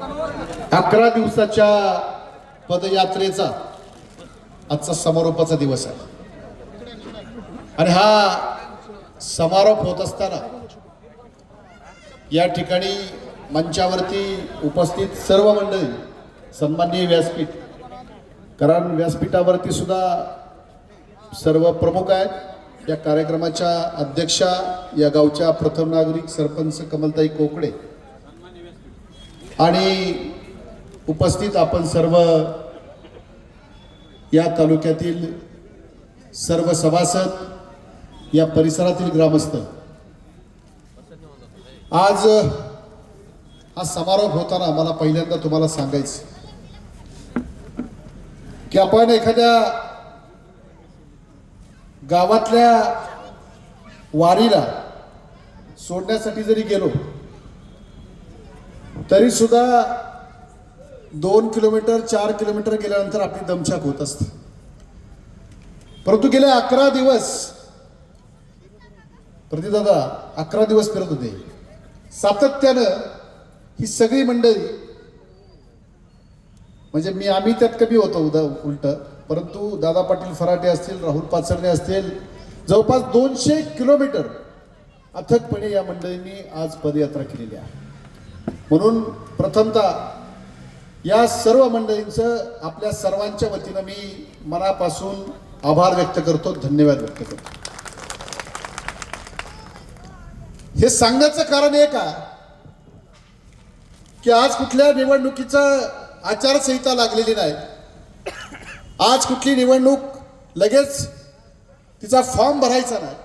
अकरा दिवसाच्या पदयात्रेचा आजचा समारोपाचा दिवस आहे. आणि हा समारोप होत असताना या ठिकाणी मंचावरती उपस्थित सर्व मंडळी सन्माननीय व्यासपीठ कारण व्यासपीठावरती सुद्धा सर्व प्रमुख आहेत. या कार्यक्रमाच्या अध्यक्षा या गावच्या प्रथम नागरिक सरपंच कमलताई कोकडे आणि उपस्थित आपण सर्व या तालुक्यातील सर्व सभासद या परिसरातील ग्रामस्थ. आज हा समारोप होताना मला पहिल्यांदा तुम्हाला सांगायचं की आपण एखाद्या गावातल्या वारीला सोडण्यासाठी जरी गेलो तरी सुद्धा दोन किलोमीटर चार किलोमीटर गेल्यानंतर आपली दमछाक होत असते. परंतु गेले अकरा दिवस प्रतिदादा अकरा दिवस फिरत होते. सातत्यानं ही सगळी मंडळी म्हणजे मी आम्ही त्यात कमी होतो उदा उलट. परंतु दादा पाटील फराटे असतील राहुल पाचरणे असतील जवळपास दोनशे किलोमीटर अथकपणे या मंडळींनी आज पदयात्रा केलेली आहे. म्हणून प्रथमतः या सर्व मंडळींचं आपल्या सर्वांच्या वतीनं मी मनापासून आभार व्यक्त करतो धन्यवाद व्यक्त करतो. हे सांगण्याचं कारण एक का? की आज कुठल्या निवडणुकीचं आचारसंहिता लागलेली नाही. आज कुठली निवडणूक लगेच तिचा फॉर्म भरायचा नाही.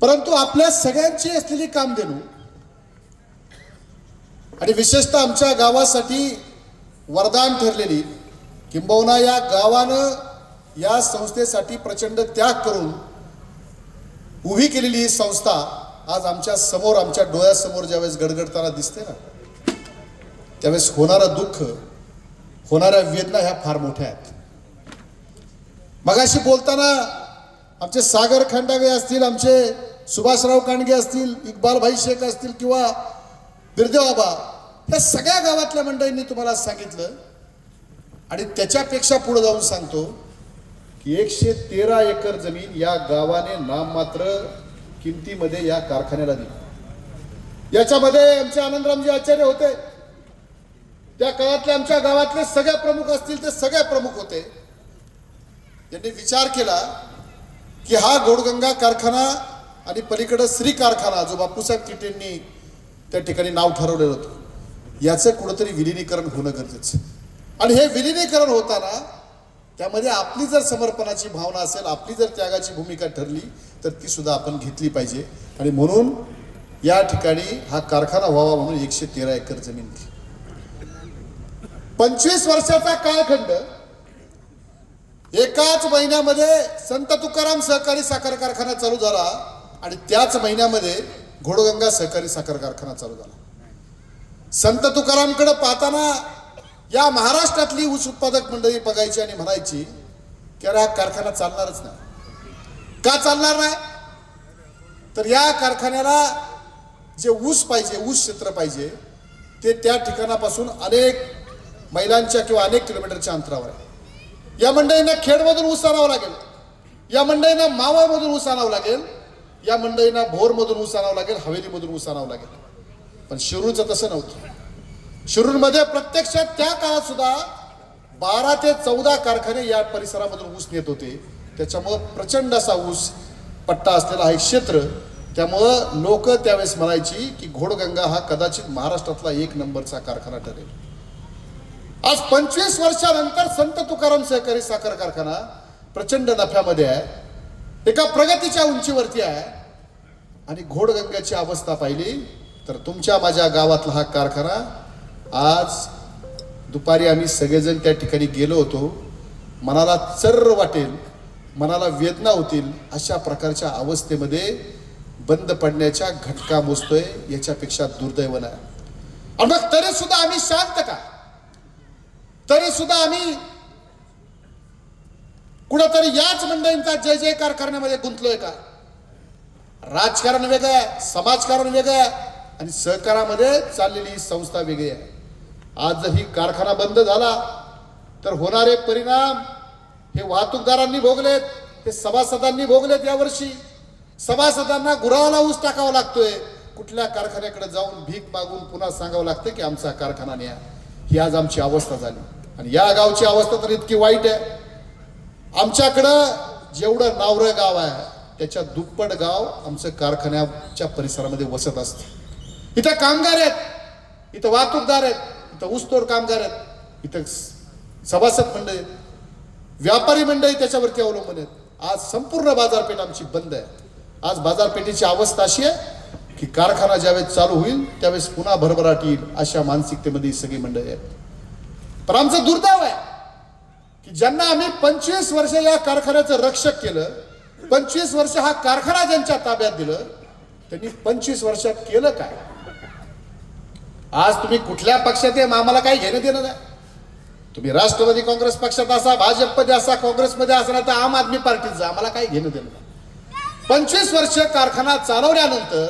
परंतु आपल्या सगळ्यांची असलेली कामधेनू आणि विशेषतः आमच्या गावासाठी वरदान ठरलेली किंबहुना या गावानं या संस्थेसाठी प्रचंड त्याग करून उभी केलेली ही संस्था आज आमच्यासमोर आमच्या डोळ्यासमोर ज्यावेळेस गडगडताना दिसते ना त्यावेळेस होणारं दुःख होणाऱ्या वेदना ह्या फार मोठ्या आहेत. मगाशी बोलताना आमचे सागर खंडावे असतील आमचे सुभाषराव कांडगे असतील इकबालभाई शेख असतील किंवा बिरदेवाबा त्या सगळ्या गावातल्या मंडळींनी तुम्हाला सांगितलं आणि त्याच्यापेक्षा पुढे जाऊन सांगतो की एकशे तेरा एकर जमीन या गावाने नाममात्र किमतीमध्ये या कारखान्याला दिली. याच्यामध्ये आमचे आनंदरामजी आचार्य होते. त्या काळातले आमच्या गावातले सगळ्या प्रमुख असतील ते सगळे प्रमुख होते. त्यांनी विचार केला की हा गोडगंगा कारखाना आणि पलीकडं श्री कारखाना जो बापूसाहेब किटेंनी त्या ठिकाणी नाव ठरवलेलं होतं. याचं कुठंतरी विलिनीकरण होणं गरजेचं आहे. आणि हे विलिनीकरण होताना त्यामध्ये आपली जर समर्पणाची भावना असेल आपली जर त्यागाची भूमिका ठरली तर ती सुद्धा आपण घेतली पाहिजे. आणि म्हणून या ठिकाणी हा कारखाना व्हावा म्हणून एकशे तेरा एकर जमीन दिली. पंचवीस वर्षाचा कालखंड एकाच महिन्यामध्ये संत तुकाराम सहकारी साखर कारखाना चालू झाला आणि त्याच महिन्यामध्ये घोडगंगा सहकारी साखर कारखाना चालू झाला. संत तुकारामकडे पाहताना या महाराष्ट्रातली ऊस उत्पादक मंडळी बघायची आणि म्हणायची की अरे हा कारखाना चालणारच नाही. का चालणार नाही? तर या कारखान्याला जे ऊस पाहिजे ऊस क्षेत्र पाहिजे ते त्या ठिकाणापासून अनेक मैलांच्या किंवा अनेक किलोमीटरच्या अंतरावर आहे. या मंडळींना खेडमधून ऊस आणावं लागेल. या मंडळींना मावळमधून ऊस आणावं लागेल. या मंडळींना भोरमधून ऊस आणावं लागेल. हवेलीमधून ऊस आणावं लागेल. पण शिरूरचं तसं नव्हतं. शिरूरमध्ये प्रत्यक्षात त्या काळात सुद्धा बारा ते चौदा कारखाने या परिसरामधून ऊस नेत होते. त्याच्यामुळं प्रचंड असा ऊस पट्टा असलेला आहे क्षेत्र. त्यामुळं लोक त्यावेळेस म्हणायची की घोडगंगा हा कदाचित महाराष्ट्रातला एक नंबरचा कारखाना ठरेल. आज पंचवीस वर्षानंतर संत तुकाराम सहकारी साखर कारखाना प्रचंड नफ्यामध्ये आहे. एका प्रगतीच्या उंचीवरती आहे. आणि घोडगंगाची अवस्था पाहिली. तर तुमच्या माझ्या गावातला हा कारखाना आज दुपारी आम्ही सगळेजण त्या ठिकाणी गेलो होतो. मनाला चर्र वाटेल मनाला वेदना होतील अशा प्रकारच्या अवस्थेमध्ये बंद पडण्याच्या घटका मोजतोय याच्यापेक्षा दुर्दैव आणि मग तरी सुद्धा आम्ही शांत का? तरी सुद्धा आम्ही कुठंतरी याच मंडळींचा जय जयकार करण्यामध्ये गुंतलोय का? राजकारण वेगळं आहे समाजकारण वेगळं आहे आणि सहकारामध्ये चाललेली ही संस्था वेगळी आहे. आज जर ही कारखाना बंद झाला तर होणारे परिणाम हे वाहतूकदारांनी भोगलेत हे सभासदांनी भोगलेत यावर्षी. सभासदांना गुरावाला ऊस टाकावा लागतोय. कुठल्या कारखान्याकडे जाऊन भीक मागून पुन्हा सांगावं लागतं की आमचा कारखाना न्या. ही आज आमची अवस्था झाली. आणि या गावची अवस्था तर इतकी वाईट आहे. आमच्याकडं जेवढं नावरं गाव आहे त्याच्या दुप्पट गाव आमचं कारखान्याच्या परिसरामध्ये वसत असतं. इथं कामगार आहेत. इथं वाहतूकदार आहेत. इथं ऊसतोड कामगार आहेत. इथं स- सभासद मंडळी आहेत. व्यापारी मंडळी त्याच्यावरती अवलंबून आहेत. आज संपूर्ण बाजारपेठ आमची बंद आहे. आज बाजारपेठेची अवस्था अशी आहे की कारखाना ज्यावेळेस चालू होईल त्यावेळेस पुन्हा भरभराट येईल अशा मानसिकतेमध्ये ही सगळी मंडळी आहेत. पण आमचं दुर्दैव आहे की ज्यांना आम्ही पंचवीस वर्ष या कारखान्याचं रक्षक केलं पंचवीस वर्ष हा कारखाना ज्यांच्या ताब्यात दिलं त्यांनी पंचवीस वर्षात केलं काय? आज तुम्ही कुठल्या पक्षात आहे आम्हाला काही घेणं देणं नाही. तुम्ही राष्ट्रवादी काँग्रेस पक्षात असा भाजपमध्ये असा काँग्रेसमध्ये असा नाही तर आम आदमी पार्टीत जा आम्हाला काही घेणं देणं नाही. पंचवीस वर्ष कारखाना चालवल्यानंतर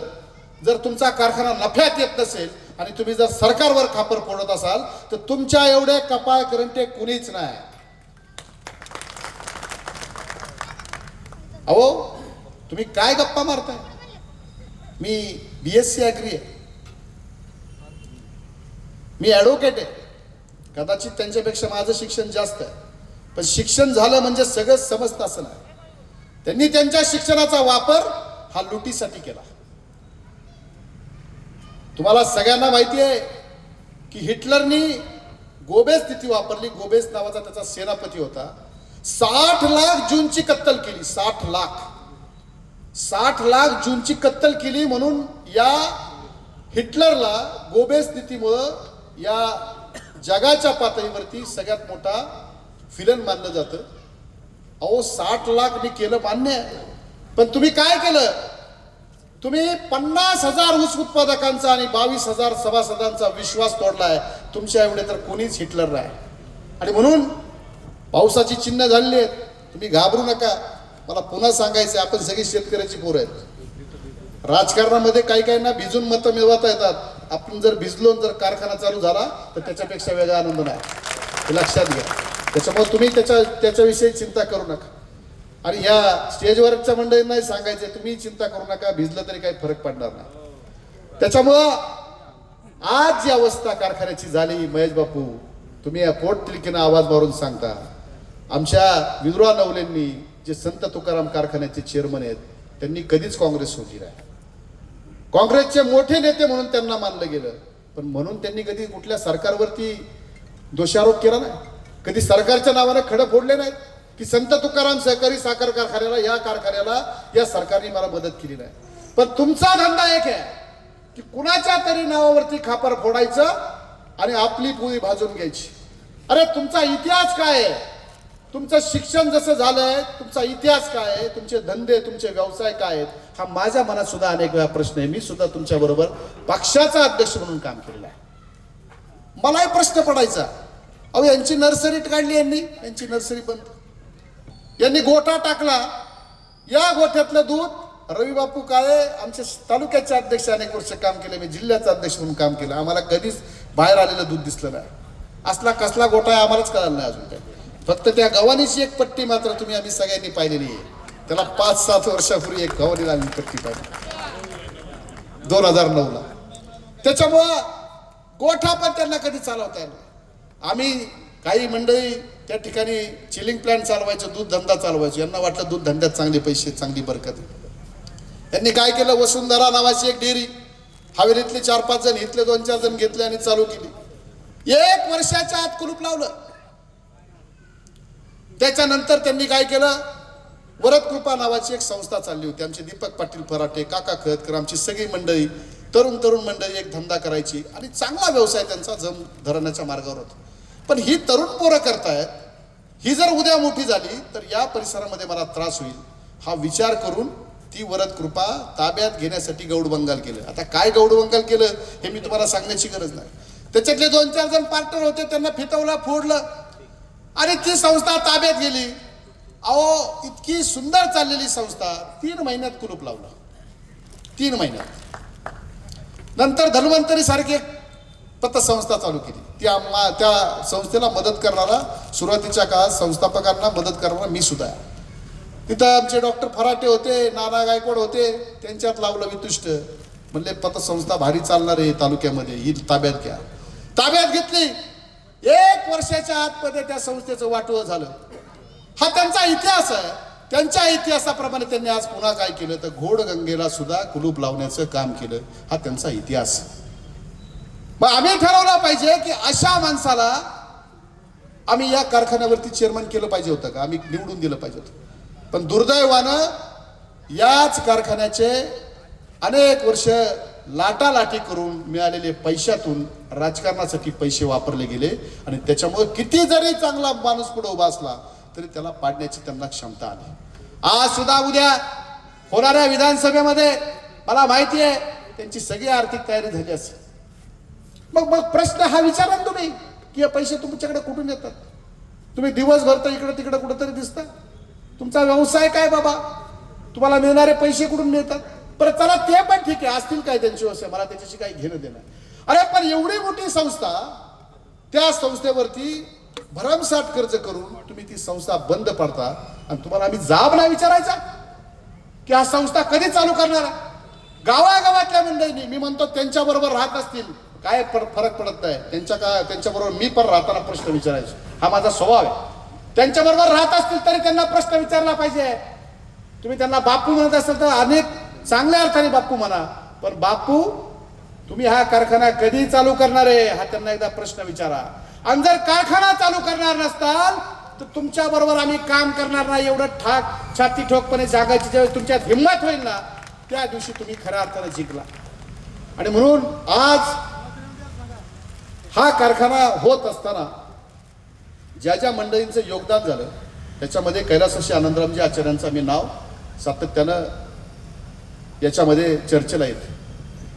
जर तुमचा कारखाना नफ्यात येत नसेल आणि तुम्ही जर सरकारवर खापर फोडत असाल तर तुमच्या एवढे कपाळ करंटे कुणीच नाही. अहो तुम्ही काय गप्पा मारताय? मी बी एस सी ॲग्री आहे. मी ॲडव्होकेट आहे. कदाचित त्यांच्यापेक्षा माझं शिक्षण जास्त आहे. पण शिक्षण झालं म्हणजे सगळं समजतं असं नाही. त्यांनी त्यांच्या शिक्षणाचा वापर हा लुटीसाठी केला. तुम्हाला सगळ्यांना माहिती आहे की हिटलरनी गोबेज तिथी वापरली. गोबेज नावाचा त्याचा सेनापती होता. साठ लाख जूनची कत्तल केली. साठ लाख. साठ लाख जूनची कत्तल केली म्हणून या हिटलरला गोबेज नीतीमुळं या जगाच्या पातळीवरती सगळ्यात मोठा फिलन मानलं जातं. अहो साठ लाख मी केलं मान्य आहे. पण तुम्ही काय केलं? तुम्ही पन्नास हजार ऊस उत्पादकांचा आणि बावीस हजार सभासदांचा विश्वास तोडलाय. तुमच्या एवढे तर कोणीच हिटलर नाही. आणि म्हणून पावसाची चिन्ह झालेली आहेत. तुम्ही घाबरू नका. मला पुन्हा सांगायचं आपण सगळी शेतकऱ्याची पोरं आहेत. राजकारणामध्ये काही काहींना भिजून मतं मिळवता येतात. आपण जर भिजलो जर कारखाना चालू झाला तर त्याच्यापेक्षा वेगळा आनंद नाही. हे लक्षात घ्या. त्याच्यामुळे तुम्ही त्याच्या त्याच्याविषयी चिंता करू नका. आणि ह्या स्टेजवरच्या मंडळींनाही सांगायचं तुम्ही चिंता करू नका भिजलं तरी काही फरक पडणार नाही. त्याच्यामुळं आज जी अवस्था कारखान्याची झाली महेश बापू तुम्ही या पोट तिलकीनं आवाज मारून सांगता आमच्या विद्रोहा नवलेंनी जे संत तुकाराम कारखान्याचे चेअरमन आहेत त्यांनी कधीच काँग्रेस सोडली नाही. काँग्रेसचे मोठे नेते म्हणून त्यांना मानलं गेलं. पण म्हणून त्यांनी कधी कुठल्या सरकारवरती दोषारोप केला नाही. कधी सरकारच्या नावाने खडं फोडले नाहीत. की संत तुकाराम सहकारी साखर कारखान्याला या कारखान्याला या सरकारने मला मदत केली नाही. पण तुमचा धंदा एक आहे की कुणाच्या तरी नावावरती खापर फोडायचं आणि आपली पोळी भाजून घ्यायची. अरे तुमचा इतिहास काय आहे? तुमचं शिक्षण जसं झालंय तुमचा इतिहास काय आहे तुमचे धंदे तुमचे व्यवसाय काय आहेत हा माझ्या मनात सुद्धा अनेक वेळा प्रश्न आहे. मी सुद्धा तुमच्या बरोबर पक्षाचा अध्यक्ष म्हणून काम केलेलं आहे. मलाही प्रश्न पडायचा. अहो यांची नर्सरी काढली यांनी यांची नर्सरी बंद. यांनी गोठा टाकला. या गोठ्यातलं दूध रवी बापू काळे आमच्या तालुक्याचे अध्यक्ष अनेक वर्ष काम केले मी जिल्ह्याचा अध्यक्ष म्हणून काम केलं. आम्हाला कधीच बाहेर आलेलं दूध दिसलं नाही. असला कसला गोठा आहे आम्हालाच कळालं नाही अजून काही. फक्त त्या गव्हाणीची एक पट्टी मात्र तुम्ही आम्ही सगळ्यांनी पाहिलेली आहे. त्याला पाच सात वर्षापूर्वी एक गव्हाणीला आम्ही पट्टी पाहिली. दोन हजार नऊला त्याच्यामुळं गोठा पण त्यांना कधी चालवता येईल आम्ही काही मंडळी त्या ठिकाणी चिलिंग प्लॅन्ट चालवायचं दूध धंदा चालवायचो. यांना वाटलं दूध धंद्यात चांगले पैसे चांगली बरकत त्यांनी काय केलं? वसुंधरा नावाची एक डेअरी हवेलीतले चार पाच जण इथले दोन चार जण घेतले आणि चालू केली. एक वर्षाच्या आत कुलूप लावलं. त्याच्यानंतर त्यांनी काय केलं? वरद कृपा नावाची एक संस्था चालली होती. आमचे दीपक पाटील फराटे काका खतकर आमची सगळी मंडळी तरुण तरुण मंडळी एक धंदा करायची. आणि चांगला व्यवसाय त्यांचा जम धरण्याच्या मार्गावर होता. पण ही तरुण पोरं करतायत ही जर उद्या मोठी झाली तर या परिसरामध्ये मला त्रास होईल. हा विचार करून ती वरद कृपा ताब्यात घेण्यासाठी गौड बंगाल केलं. आता काय गौड बंगाल केलं हे मी तुम्हाला सांगण्याची गरज नाही. त्याच्यातले दोन चार जण पार्टनर होते त्यांना फितवलं फोडलं. आणि ती संस्था ताब्यात गेली. अहो इतकी सुंदर चाललेली संस्था तीन महिन्यात कुलूप लावलं. तीन महिन्यात. नंतर धन्वंतरी सारखी एक पतसंस्था चालू केली. त्या त्या संस्थेला मदत करणारा सुरुवातीच्या काळात संस्थापकांना मदत करणारा मी सुद्धा तिथं आमचे डॉक्टर फराटे होते नाना गायकवाड होते त्यांच्यात लावलं वितुष्ट. म्हणले पतसंस्था भारी चालणार आहे तालुक्यामध्ये ही ताब्यात घ्या. ताब्यात घेतली. एक वर्षाच्या आतमध्ये त्या संस्थेचं वाटवं झालं. हा त्यांचा इतिहास आहे. त्यांच्या इतिहासाप्रमाणे त्यांनी आज पुन्हा काय केलं? तर घोडगंगेला सुद्धा कुलूप लावण्याचं काम केलं. हा त्यांचा इतिहास. मग आम्ही ठरवलं पाहिजे की अशा माणसाला आम्ही या कारखान्यावरती चेअरमन केलं पाहिजे होतं का? आम्ही निवडून दिलं पाहिजे होतं. पण दुर्दैवानं याच कारखान्याचे अनेक वर्ष लाटालाटी करून मिळालेले पैशातून राजकारणासाठी पैसे वापरले गेले आणि त्याच्यामुळे किती जरी चांगला माणूस पुढे उभा असला तरी त्याला पाडण्याची त्यांना क्षमता आली. आज सुद्धा उद्या होणाऱ्या विधानसभेमध्ये मला माहिती आहे त्यांची सगळी आर्थिक तयारी झाली असेल. मग मग प्रश्न हा विचारा तुम्ही की हे पैसे तुमच्याकडे कुठून येतात? तुम्ही दिवसभर तर इकडे तिकडे कुठेतरी दिसता. तुमचा व्यवसाय काय बाबा? तुम्हाला मिळणारे पैसे कुठून मिळतात? पण चला ते पण ठीक आहे. असतील काय त्यांची व्यवसाय मला त्याच्याशी काही घेणं देणं अरे पण एवढी मोठी संस्था त्या संस्थेवरती भरमसाठ कर्ज करून तुम्ही ती संस्था बंद पडता आणि तुम्हाला आम्ही जाब नाही विचारायचा? की हा संस्था कधी चालू करणार गावागावातल्या मंडळींनी मी म्हणतो त्यांच्या बरोबर राहत असतील. काय फरक पडत नाही. त्यांच्या का त्यांच्याबरोबर मी पण राहताना प्रश्न विचारायचो. हा माझा स्वभाव आहे. त्यांच्याबरोबर राहत असतील तरी त्यांना प्रश्न विचारला पाहिजे. तुम्ही त्यांना बापू म्हणत असाल तर अनेक चांगल्या अर्थाने बापू म्हणा पण बापू तुम्ही हा कारखाना कधी चालू करणार आहे हा त्यांना एकदा प्रश्न विचारा. आणि जर कारखाना चालू करणार नसताल तर तुमच्या बरोबर आम्ही काम करणार नाही एवढं ठाक छाती ठोकपणे जागायची ज्यावेळेस तुमच्यात हिंमत होईल ना त्या दिवशी तुम्ही खऱ्या अर्थानं जिंकला. आणि म्हणून आज हा कारखाना होत असताना ज्या ज्या मंडळींचं योगदान झालं त्याच्यामध्ये कैलासशी आनंदरामजी आचार्यांचं मी नाव सातत्यानं याच्यामध्ये चर्चेला येते.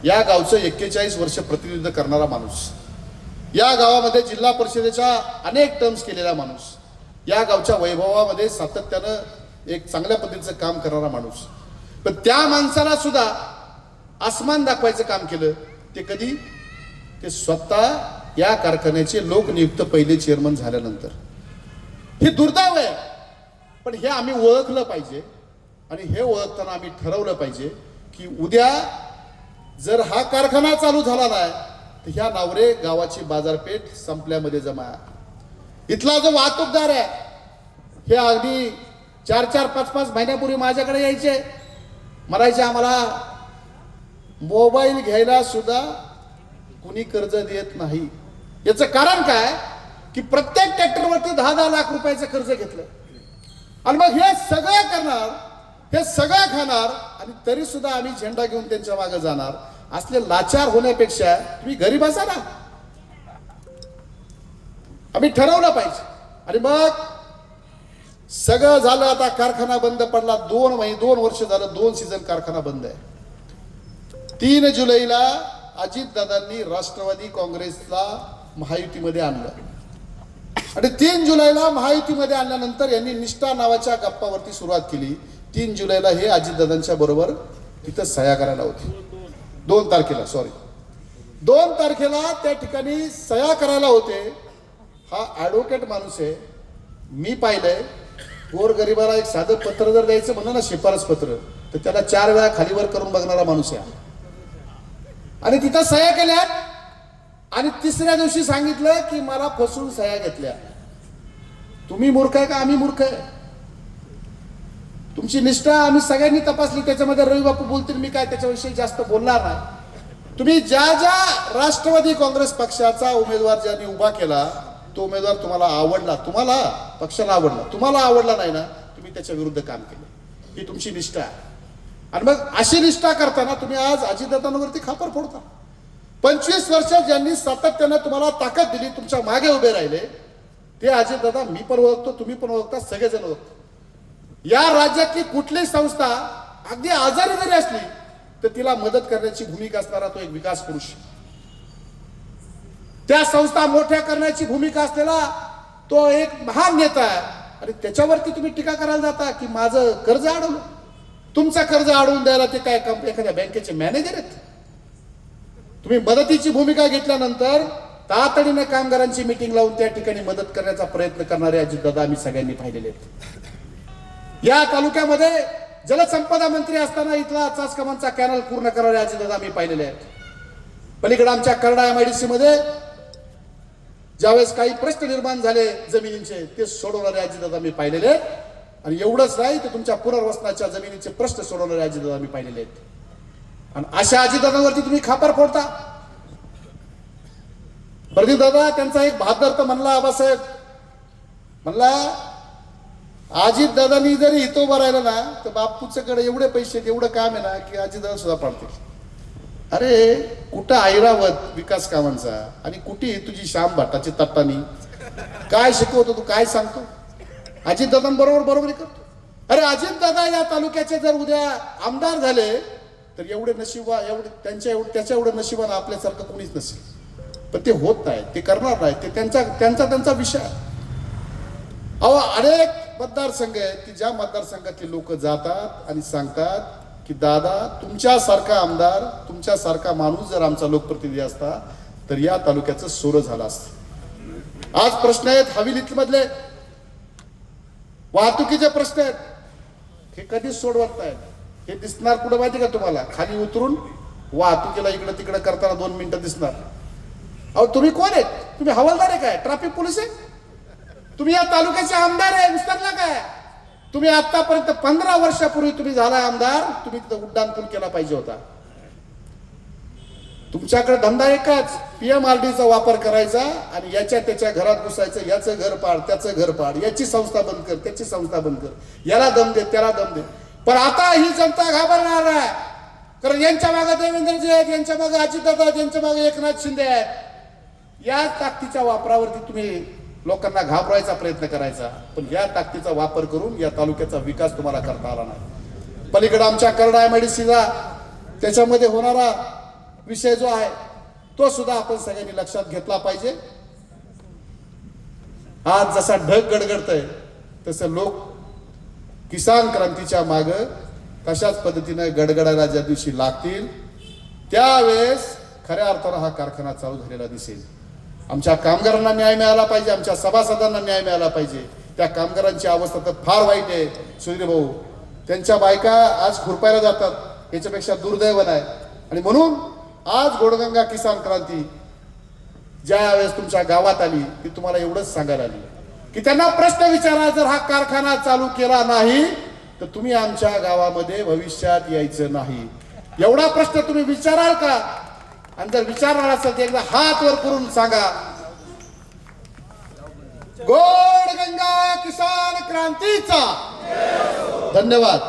या गावचं एक्केचाळीस वर्ष प्रतिनिधित्व करणारा माणूस. या गावामध्ये जिल्हा परिषदेच्या अनेक टर्म्स केलेला माणूस. या गावच्या वैभवामध्ये सातत्यानं एक चांगल्या पद्धतीचं काम करणारा माणूस. पण त्या माणसाला सुद्धा आसमान दाखवायचं काम केलं ते कधी? ते स्वतः या कारखान्याचे लोकनियुक्त पहिले चेअरमन झाल्यानंतर. हे दुर्दैव आहे. पण हे आम्ही ओळखलं पाहिजे आणि हे ओळखताना आम्ही ठरवलं पाहिजे की उद्या जर हा कारखाना चालू झाला नाही तर ह्या नावरे गावाची बाजारपेठ संपल्यामध्ये जमा. इथला जो वाहतूकदार आहे हे अगदी चार चार पाच पाच महिन्यापूर्वी माझ्याकडे यायचे. म्हणायचे आम्हाला मोबाईल घ्यायला सुद्धा कुणी कर्ज देत नाही. याचं कारण काय? की प्रत्येक ट्रॅक्टरवरती दहा दहा लाख रुपयाचं कर्ज घेतलं. आणि मग हे सगळं करणार हे सगळं खाणार आणि तरी सुद्धा आम्ही झेंडा घेऊन त्यांच्या मागे जाणार. असले लाचार होण्यापेक्षा तुम्ही घरी असा ना. आम्ही ठरवलं पाहिजे. आणि मग सगळं झालं आता कारखाना बंद पडला. दोन महिने दोन वर्ष झालं दोन सीझन कारखाना बंद आहे. तीन जुलैला अजितदादांनी राष्ट्रवादी काँग्रेसला महायुतीमध्ये आणलं. आणि तीन जुलैला महायुतीमध्ये आणल्यानंतर यांनी निष्ठा नावाच्या गप्पावरती सुरुवात केली. तीन जुलैला हे अजितदादांच्या बरोबर तिथं सह्या करायला होती. दोन तारखेला सॉरी दोन तारखेला त्या ठिकाणी सह्या करायला होते. हा ॲडव्होकेट माणूस आहे. मी पाहिलंय. गोरगरिबाला एक साधं पत्र जर द्यायचं म्हणलं ना शिफारस पत्र तर त्याला चार वेळा खालीवर करून बघणारा माणूस आहे आणि तिथं सह्या केल्या. आणि तिसऱ्या दिवशी सांगितलं की मला फसवून सह्या घेतल्या. तुम्ही मूर्ख आहे का? आम्ही मूर्ख आहे. तुमची निष्ठा आम्ही सगळ्यांनी तपासली त्याच्यामध्ये रवी बापू बोलतील मी काय त्याच्याविषयी जास्त बोलणार नाही. तुम्ही ज्या ज्या राष्ट्रवादी काँग्रेस पक्षाचा उमेदवार ज्यांनी उभा केला तो उमेदवार तुम्हाला आवडला. तुम्हाला पक्षाला आवडला. तुम्हाला आवडला नाही ना तुम्ही त्याच्या विरुद्ध काम केलं. ही तुमची निष्ठा आहे. आणि मग अशी निष्ठा करताना तुम्ही आज अजितदादांवरती खापर फोडता. पंचवीस वर्ष ज्यांनी सातत्यानं तुम्हाला ताकद दिली तुमच्या मागे उभे राहिले ते अजितदादा मी पण ओळखतो तुम्ही पण ओळखता सगळेजण ओळखतो. या राज्यातली कुठलीही संस्था अगदी आजारी जरी असली तर तिला मदत करण्याची भूमिका असणारा तो एक विकास पुरुष. त्या संस्था मोठ्या करण्याची भूमिका असलेला तो एक महान नेता आहे. आणि त्याच्यावरती तुम्ही टीका करायला जाता की माझं कर्ज अडवलं तुमचं कर्ज अडवून द्यायला ते काय कंपनी एखाद्या बँकेचे मॅनेजर आहेत? तुम्ही मदतीची भूमिका घेतल्यानंतर तातडीने कामगारांची मिटिंग लावून त्या ठिकाणी मदत करण्याचा प्रयत्न करणारे अजितदादा आम्ही सगळ्यांनी पाहिलेले आहेत. या तालुक्यामध्ये जलसंपदा मंत्री असताना इथला चासकमांचा कॅनल पूर्ण करणारे अजितदादा आम्ही पाहिलेले आहेत. पलीकडे आमच्या करडा एमआयडीसी मध्ये ज्यावेळेस काही प्रश्न निर्माण झाले जमिनींचे ते सोडवणारे अजितदादा मी पाहिलेले आहेत. आणि एवढंच नाही तर तुमच्या पुनर्वसनाच्या जमिनीचे प्रश्न सोडवणारे अजितदादा मी पाहिलेले आहेत. आणि अशा अजितदादांवरती तुम्ही खापर फोडता. प्रदीप दादा त्यांचा एक बहादर तर म्हणला आबासाहेब म्हणला अजित दादानी जरी हितो उभं ना तर बापूचं एवढे पैसे एवढं काम आहे ना की अजितदादा सुद्धा पाडतील. अरे कुठं ऐरावत विकास कामांचा? आणि कुठे तुझी श्याम भट्टाची तट्टानी? काय शिकवतो तू काय सांगतो? अजित बरोबर बरोबरी करतो. अरे अजितदादा या तालुक्याचे जर उद्या आमदार झाले तर एवढे नशिबा एवढे त्यांच्या एवढे त्याच्या एवढं नशिबानं आपल्यासारखं कोणीच नसेल. पण ते होत नाही ते करणार नाही ते त्यांचा त्यांचा त्यांचा विषय अहो अनेक मतदारसंघ आहेत की ज्या मतदारसंघातले लोक जातात आणि सांगतात की दादा तुमच्यासारखा आमदार तुमच्यासारखा माणूस जर आमचा लोकप्रतिनिधी असता तर या तालुक्याचं सोरं झालं असत. आज प्रश्न आहेत हवेलीत मधले. वाहतुकीचे प्रश्न आहेत. हे कधीच सोडवत नाहीत. हे दिसणार कुठं माहिती का तुम्हाला? खाली उतरून वाहतुकीला इकडं तिकडं करताना दोन मिनिटं दिसणार. अहो तुम्ही कोण आहेत? तुम्ही हवालदार आहे काय? ट्रॅफिक पोलीस आहे? तुम्ही या तालुक्याचे आमदार आहे विसरला काय तुम्ही आतापर्यंत पंधरा वर्षापूर्वी तुम्ही झाला आमदार तुम्ही तिथं उड्डाण पूल केला पाहिजे होता. तुमच्याकडे धंदा एकच पीएमआरडीचा वापर करायचा आणि याच्या त्याच्या घरात घुसायचं याचं घर पाड त्याचं घर पाड याची संस्था बंद कर त्याची संस्था बंद कर. याला दम दे त्याला दम दे. पण आता ही जनता घाबरणार आहे. कारण यांच्या मागे देवेंद्रजी आहेत यांच्या मागे अजितदादा आहेत यांच्या मागे एकनाथ शिंदे आहेत. या ताकदीच्या वापरावरती तुम्ही लोकांना घाबरायचा प्रयत्न करायचा. पण या ताकदीचा वापर करून या तालुक्याचा विकास तुम्हाला करता आला नाही. पलीकडे आमच्या करडा मेडिसिनला त्याच्यामध्ये होणारा विषय जो आहे तो सुद्धा आपण सगळ्यांनी लक्षात घेतला पाहिजे. आज जसा ढग गडगडतय तसं लोक किसान क्रांतीच्या माग कशाच पद्धतीनं गडगडायला ज्या दिवशी लागतील त्यावेळेस खऱ्या अर्थानं हा कारखाना चालू झालेला दिसेल. आमच्या कामगारांना न्याय मिळाला पाहिजे आमच्या सभासदांना न्याय मिळाला पाहिजे. त्या कामगारांची अवस्था तर फार वाईट आहे सुधीर भाऊ. त्यांच्या बायका आज खुरपायला जातात याच्यापेक्षा दुर्दैवन आहे आणि म्हणून आज गोडगंगा किसान क्रांती ज्या वेळेस तुमच्या गावात आली ती तुम्हाला एवढंच सांगायला आली. की त्यांना प्रश्न विचारा जर हा कारखाना चालू केला नाही तर तुम्ही आमच्या गावामध्ये भविष्यात यायचं नाही. एवढा प्रश्न तुम्ही विचाराल का? आणि जर विचारणार असेल तर एकदा हात वर करून सांगा. गोड गंगा किसान क्रांतीचा. धन्यवाद.